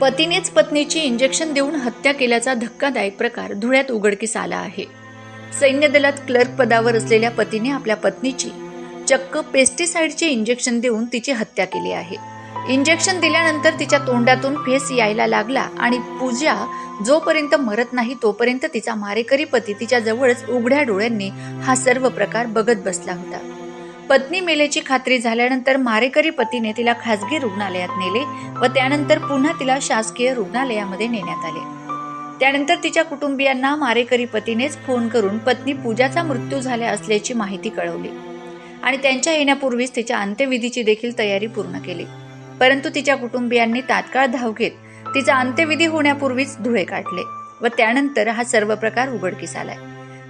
पतीनेच पत्नीची इंजेक्शन देऊन हत्या केल्याचा धक्कादायक प्रकार धुळ्यात उघडकीस आला आहे. सैन्य दलात क्लर्क पदावर असलेल्या पतीने आपल्या पत्नीची चक्क पेस्टिसाइडचे इंजेक्शन देऊन तिची हत्या केली आहे. इंजेक्शन दिल्यानंतर तिच्या तोंडातून फेस यायला लागला आणि पूजा जोपर्यंत मरत नाही तोपर्यंत तिचा मारेकरी पती तिच्या जवळच उघड्या डोळ्यांनी हा सर्व प्रकार बघत बसला होता. पत्नी मेल्याची खात्री झाल्यानंतर मारेकरी पतीने तिला खासगी रुग्णालयात नेले व त्यानंतर पुन्हा तिला शासकीय रुग्णालयामध्ये नेण्यात आले. त्यानंतर तिच्या कुटुंबियांना मारेकरी पतीनेच फोन करून पत्नी पूजाचा मृत्यू झाला असल्याची माहिती कळवली आणि त्यांच्या येण्यापूर्वीच तिच्या अंत्यविधीची देखील तयारी पूर्ण केली. परंतु तिच्या कुटुंबियांनी तात्काळ धाव घेत तिचा अंत्यविधी होण्यापूर्वीच धुळे काढले व त्यानंतर हा सर्व प्रकार उघडकीस आलाय.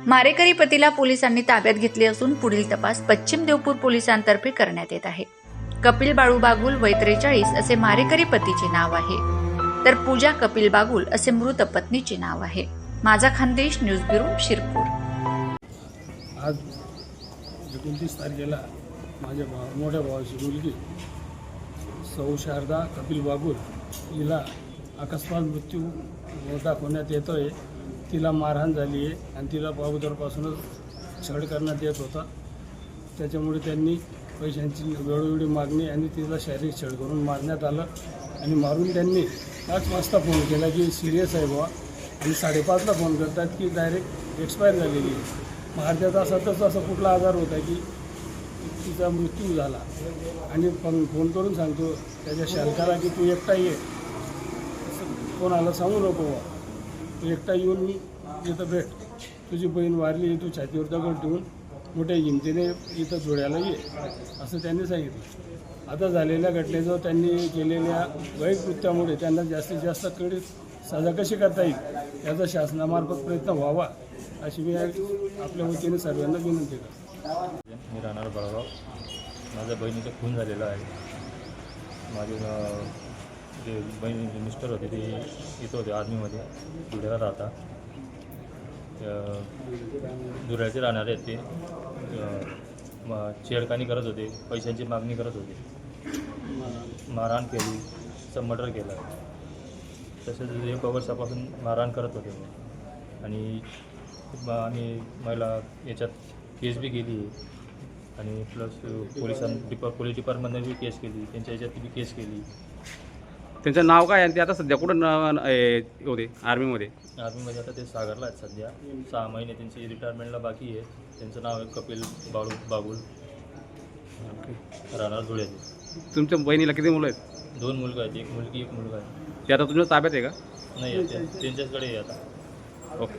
मारेकरी पतीला पोलिसांनी ताब्यात घेतले असून पुढील तपास पश्चिम देवपूर पोलिसांतर्फे करण्यात येत आहे. कपिल बाळू बागुल वय त्रेचाळीस असे मारेकरी पतीचे नाव आहे. तर पूजा कपिल बागुल असे मृत पत्नीचे नाव आहे. माझा खानदेश न्यूज ब्युरो शिरपूर. आज एकोणतीस तारखेला माझ्या भाव मोठ्या भावाची मुलगी सौ शारदा कपिल बागुल हिला अकस्मात मृत्यू दाखवण्यात येतो आहे तिला मारहाण झाली आहे आणि तिला अगोदरपासूनच छळ करण्यात येत होता. त्याच्यामुळे त्यांनी पैशांची वेळोवेळी मागणी आणि तिला शारीरिक छळ करून मारण्यात आलं आणि मारून त्यांनी पाच वाजता फोन केला की सिरियस आहे बुवा. आणि साडेपाचला फोन करतात की डायरेक्ट एक्सपायर झालेली आहे. मग अर्ध्या असा कुठला आजार होता की तिचा मृत्यू झाला. आणि पण फोन करून सांगतो त्याच्या शालकाला की तू एकटा ये. असं कोणाला सांगू नको बुवा. तू एकटा येऊन इथं भेट. तुझी बहीण वारली तू छातीवर दगड ठेवून मोठ्या हिमतीने इथं जोड्याला ये असं त्यांनी सांगितलं. आता झालेल्या घटनेजवळ त्यांनी केलेल्या वाईट कृत्यामुळे त्यांना जास्तीत जास्त कडे सजा कशी करता येईल याचा शासनामार्फत प्रयत्न व्हावा अशी मी आपल्या वतीने सर्वांना विनंती करतो. मी राहणार बळगाव. माझ्या बहिणीचा खून झालेला आहे. माझे जे बहीण मिस्टर होते ते येत होते आर्मीमध्ये धुळ्याला राहता. धुळ्याचे राहणारे आहेत ते. छेडखानी करत होते पैशांची मागणी करत होते. मारहाण केली असं मर्डर केलं. तसेच एक वर्षापासून मारहाण करत होते आणि आम्ही मला याच्यात केस बी केली. आहे आणि प्लस पोलिसां डिपा पोलीस डिपार्टमेंटने बी केस केली. त्यांच्या याच्यात बी केस केली. त्यांचं नाव काय आणि ते आता सध्या कुठं न- होते आर्मीमध्ये? आर्मीमध्ये आता ते सागरला आहेत सध्या. सहा महिने त्यांची रिटायरमेंटला बाकी आहे. त्यांचं नाव आहे कपिल बाळू बागुल. राहणार धुळ्याचे तुमच्या बहिणीला किती मुलं आहेत? दोन मुलगा आहेत एक मुलगी एक मुलगा आहे. ते आता तुमच्या ताब्यात आहे का? नाही आहे, त्या- त्यांच्याचकडे आहे आता. ओके.